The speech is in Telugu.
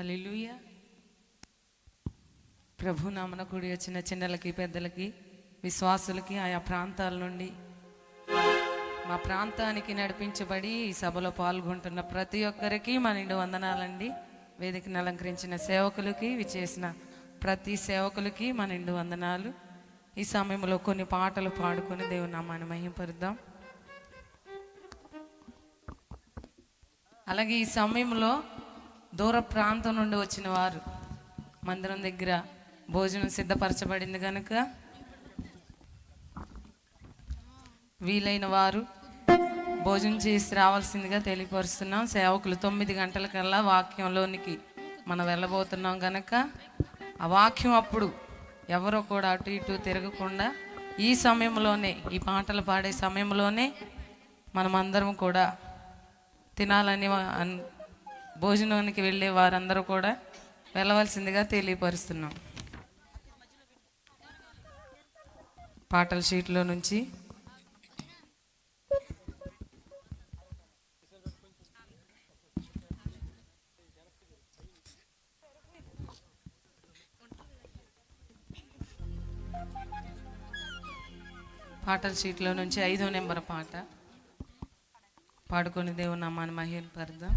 హల్లెలూయ. ప్రభు నామన కూడి వచ్చిన చిన్నలకి పెద్దలకి విశ్వాసులకి ఆయా ప్రాంతాల నుండి మా ప్రాంతానికి నడిపించబడి ఈ సభలో పాల్గొంటున్న ప్రతి ఒక్కరికి మా నిండు వందనాలండి. వేదికను అలంకరించిన సేవకులకి విచేసిన ప్రతి సేవకులకి మా నిండు వందనాలు. ఈ సమయంలో కొన్ని పాటలు పాడుకొని దేవుని నామాన్ని మహింపరుద్దాం. అలాగే ఈ సమయంలో దూర ప్రాంతం నుండి వచ్చిన వారు మందిరం దగ్గర భోజనం సిద్ధపరచబడింది కనుక వీలైన వారు భోజనం చేసి రావాల్సిందిగా తెలియపరుస్తున్నాం. సేవకులు తొమ్మిది గంటలకల్లా వాక్యంలోనికి మనం వెళ్ళబోతున్నాం కనుక ఆ వాక్యం అప్పుడు ఎవరో కూడా అటు ఇటు తిరగకుండా ఈ సమయంలోనే ఈ పాటలు పాడే సమయంలోనే మనమందరం కూడా తినాలని భోజనానికి వెళ్ళే వారందరూ కూడా వెళ్ళవలసిందిగా తెలియపరుస్తున్నాం. పాటల షీట్లో నుంచి. పాటల షీట్లో నుంచి ఐదో నెంబర్ పాట. పాడుకొని దేవుని నామాన్ని మహిళ పరదాం